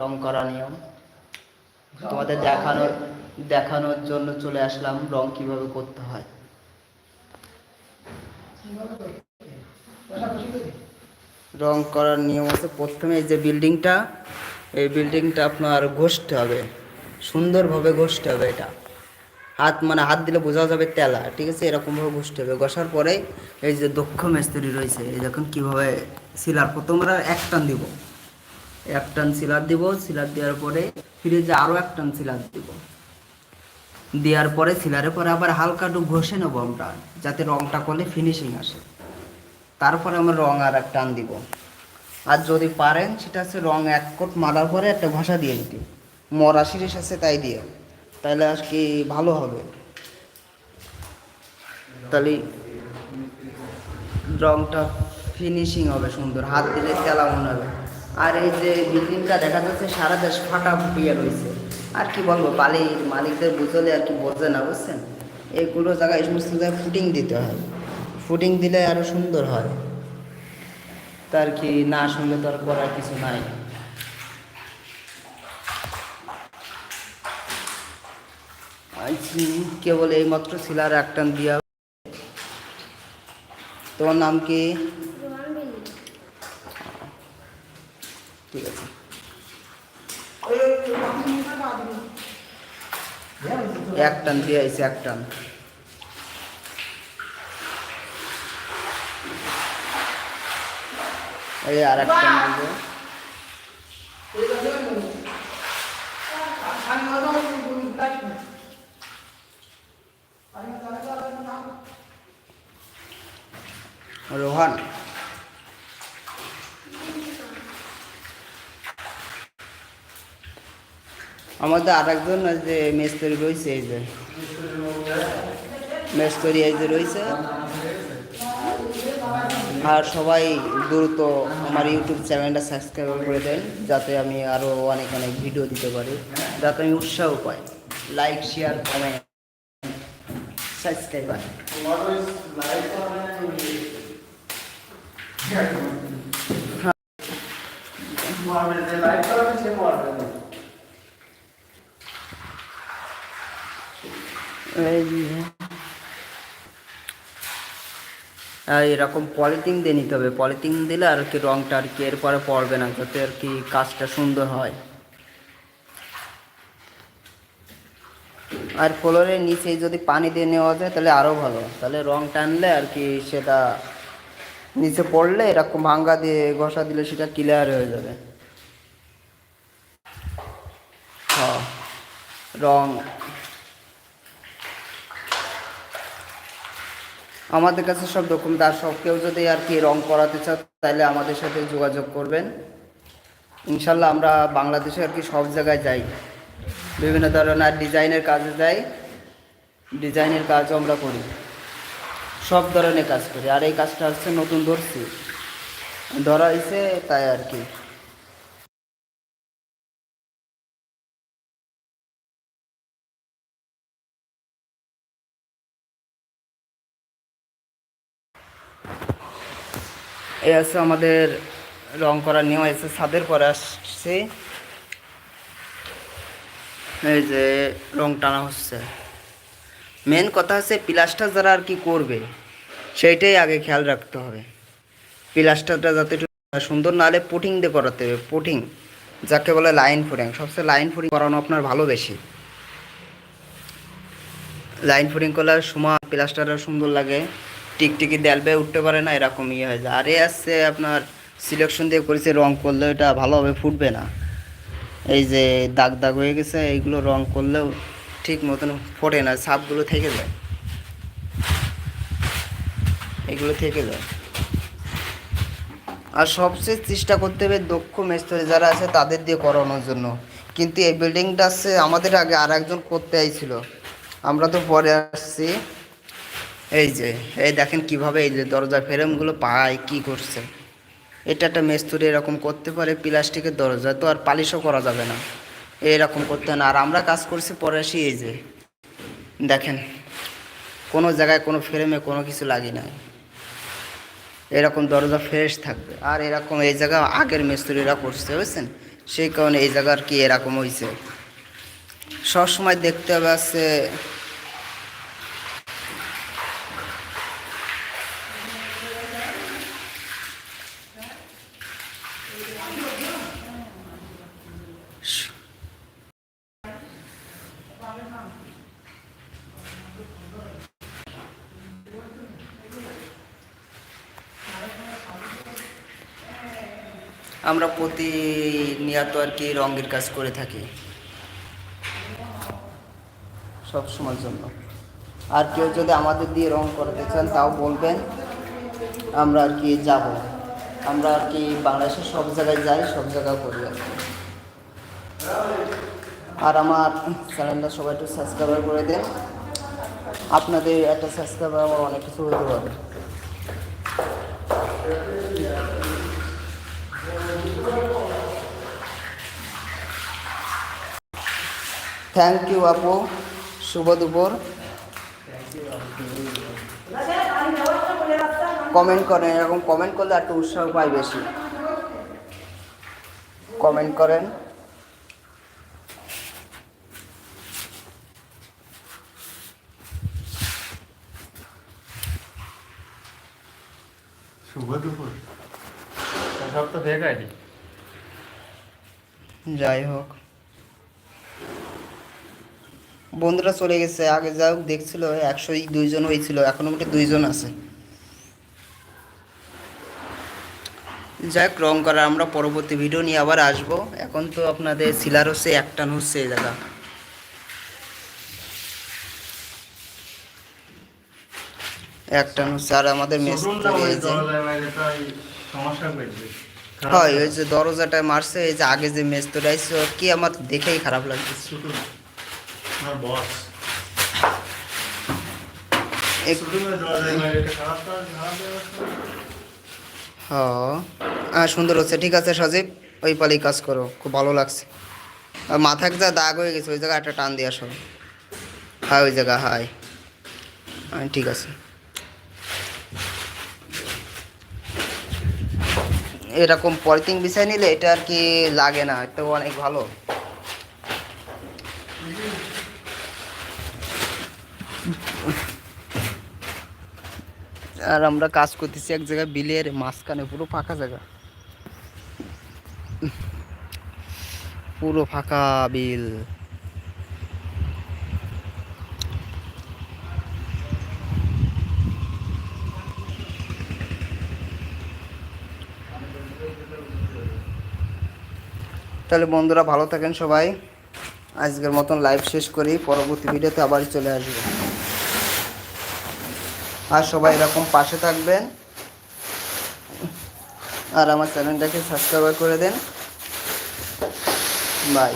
রং করা নিয়ম। তোমাদের দেখানোর দেখানোর জন্য চলে আসলাম রং কীভাবে করতে হয়। রং করার নিয়ম আছে, প্রথমে এই যে বিল্ডিংটা, এই বিল্ডিংটা আপনার ঘষতে হবে। সুন্দরভাবে ঘষতে হবে এটা। হাত মানে হাত দিলে বোঝা যাবে তেলা, ঠিক আছে? এরকমভাবে ঘষতে হবে। ঘষার পরে এই যে দক্ষ মিস্ত্রি রয়েছে, এই দেখুন কীভাবে সিলার প্রথম আমরা এক টান দিব। এক টান সিলার দিব, সিলার দেওয়ার পরে ফ্রিজে আরও এক টান সিলার দিব। দেওয়ার পরে সিলারের পরে আবার হালকা একটু ঘষে নেব আমরা, যাতে রংটা করলে ফিনিশিং আসে। তারপরে আমরা রং আর এক টান দিব। আর যদি পারেন, সেটা হচ্ছে রং এক কোট মারার পরে একটা ঘষা দিয়ে নিতে মরা সিরিজ আছে তাই দিয়ে। তাহলে আর কি ভালো হবে। তাহলে রংটা ফিনিশিং হবে সুন্দর, হাত দিলে তেলা মনে হবে। আর এই যে বিল্ডিংটা দেখা যাচ্ছে সারা দেশ ফাটা ফুটিয়ে রয়েছে। আর কি বলব, বালির মালিকদের বুঝলে আর কি বোঝে না, বুঝছেন? এইগুলো জায়গায় সমস্ত জায়গায় ফুটিং দিতে হয়। ফুটিং দিলে আরও সুন্দর হয়। তার কি না শুনলে তো আর করার কিছু নাই। কেবল এইমাত্র শিলার একটান দিয়া। তোমার নাম কি? ঠিক আছে এক টান দিয়ে আইছে এক টান। এই আর এক টান দিব রোহান আমাদের আর একজন যে মেস্তরি রয়েছে এই যে। মেস্তরি এই যে রয়েছে। আর সবাই দ্রুত আমার ইউটিউব চ্যানেলটা সাবস্ক্রাইব করে দেন, যাতে আমি আরও অনেক অনেক ভিডিও দিতে পারি, যাতে আমি উৎসাহ পাই। লাইক শেয়ার কমেন্ট সাবস্ক্রাইবার এই আর এরকম পলিথিন দিয়ে নিতে হবে। পলিথিন দিলে আর কি রংটা আর কি এরপরে পড়বে না, যাতে আর কি কাজটা সুন্দর হয়। আর ফ্লোরের নিচে যদি পানি দিয়ে নেওয়া যায় তাহলে আরও ভালো। তাহলে রং টানলে আর কি সেটা নিচে পড়লে এরকম ভাঙ্গা দিয়ে ঘষা দিলে সেটা ক্লিয়ার হয়ে যাবে। রং আমাদের কাছে সব ডকুমেন্ট আর সব কেউ যদি আর কি রং করাতে চাও, তাহলে আমাদের সাথে যোগাযোগ করবেন। ইনশাল্লাহ আমরা বাংলাদেশে আর কি সব জায়গায় যাই। বিভিন্ন ধরনের ডিজাইনের কাজে যাই। ডিজাইনের কাজও আমরা করি। সব ধরনের কাজ করি। আর এই কাজটা হচ্ছে নতুন ধরছি। ধরা হয়েছে তাই আর কি। এই আছে আমাদের রং করার নিয়ম এসে ছাদের পরে আসছে। এই যে রং টানা হচ্ছে। মেন কথা হচ্ছে প্লাস্টার যারা আর কি করবে, সেইটাই আগে খেয়াল রাখতে হবে। প্লাস্টারটা যাতে সুন্দর না হলে পুটিং দিয়ে করাতে হবে, পুটিং। যাকে বলে লাইন ফুটিং সবচেয়ে লাইন ফুটিং করানো আপনার ভালো বেশি। লাইন ফুটিং করলে সময় প্লাস্টারটা সুন্দর লাগে। টিকটিকি দেলবে উঠতে পারে না, এরকম ইয়ে হয়ে যায়। আর এ আসছে আপনার সিলেকশন দিয়ে করেছে, রং করলে এটা ভালোভাবে ফুটবে না। এই যে দাগ দাগ হয়ে গেছে, এইগুলো রং করলেও ঠিক মতন ফোটে না সাপগুলো থেকে যায়। এগুলো থেকে যায়। আর সবচেয়ে চেষ্টা করতে হবে দক্ষ মিস্ত্রি যারা আছে, তাদের দিয়ে করানোর জন্য। কিন্তু এই বিল্ডিংটা আছে আমাদের আগে আর একজন করতে আইছিল। আমরা তো পরে আসছি। এই যে, এই দেখেন কীভাবে এই যে দরজা ফ্রেমগুলো পায়, কি করছে। এটা একটা মেস্তুরি এরকম করতে পারে, প্লাস্টিকের দরজা, তো আর পালিশও করা যাবে না। এরকম করতে না। আর আমরা কাজ করছি পরে আসি এই যে, দেখেন, কোনো জায়গায় কোনো ফ্রেমে কোনো কিছু লাগি নাই। এরকম দরজা ফ্রেশ থাকবে। আর এরকম এই জায়গা আগের মিস্ত্রিরা করছে, বুঝছেন? সেই কারণে এই জায়গা আর কি এরকম হয়েছে সবসময় দেখতে হবে আছে আমরা প্রতিনিয়ত আর কি রঙের কাজ করে থাকি। সব সময়ের জন্য। আর কেউ যদি আমাদের দিয়ে রং করাতে চান, তাও বলবেন, আমরা আর কি যাব। আমরা আর কি বাংলাদেশের সব জায়গায় যাই, সব জায়গায় করি আর কি। আর আমার চ্যানেলটা সবাই একটু সাবস্ক্রাইব করে দেন। আপনাদের একটা সাবস্ক্রাইব আমার অনেক কিছু হতে পারে। থ্যাংক ইউ আপু শুভ দুপুর কমেন্ট করেন এরকম কমেন্ট করলে একটু উৎসাহ পাই বেশি। কমেন্ট করেন। শুভ দুপুর সব তো যাই হোক। বন্ধুরা চলে গেছে আগে যা হোক দেখছিল একশো দুইজন হয়েছিল এখনও মোটে দুইজন আছে। যাই হোক রং করার আমরা পরবর্তী ভিডিও নিয়ে আবার আসব। এখন তো আপনাদের সিলার হচ্ছে একটান হচ্ছে এই জায়গা। একটান হচ্ছে আর আমাদের হয় ওই যে দরজাটা মারছে এই যে আগে যে মেস তোরা কি আমার দেখেই খারাপ লাগতেছে আমার বস হ্যাঁ সুন্দর হচ্ছে ঠিক আছে সজীব ওই পালেই কাজ করো খুব ভালো লাগছে মাথায় যা দাগ হয়ে গেছে ওই জায়গায় একটা টান দিয়ে আসো হ্যাঁ ওই জায়গা হাই হ্যাঁ ঠিক আছে এরকম পলিথিন বিছাই নিলে এটা আর কি লাগে না এটা অনেক ভালো আর আমরা কাজ করতেছি এক জায়গায় বিলের মাঝখানে, পুরো ফাঁকা জায়গা। পুরো ফাঁকা বিল। তাহলে বন্ধুরা ভালো থাকেন সবাই। আজকের মতন লাইভ শেষ করি, পরবর্তী ভিডিওতে আবার চলে আসব। আর সবাই এরকম পাশে থাকবেন। আর আমার চ্যানেলটাকে সাবস্ক্রাইব করে দেন। বাই